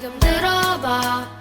지금 들어봐.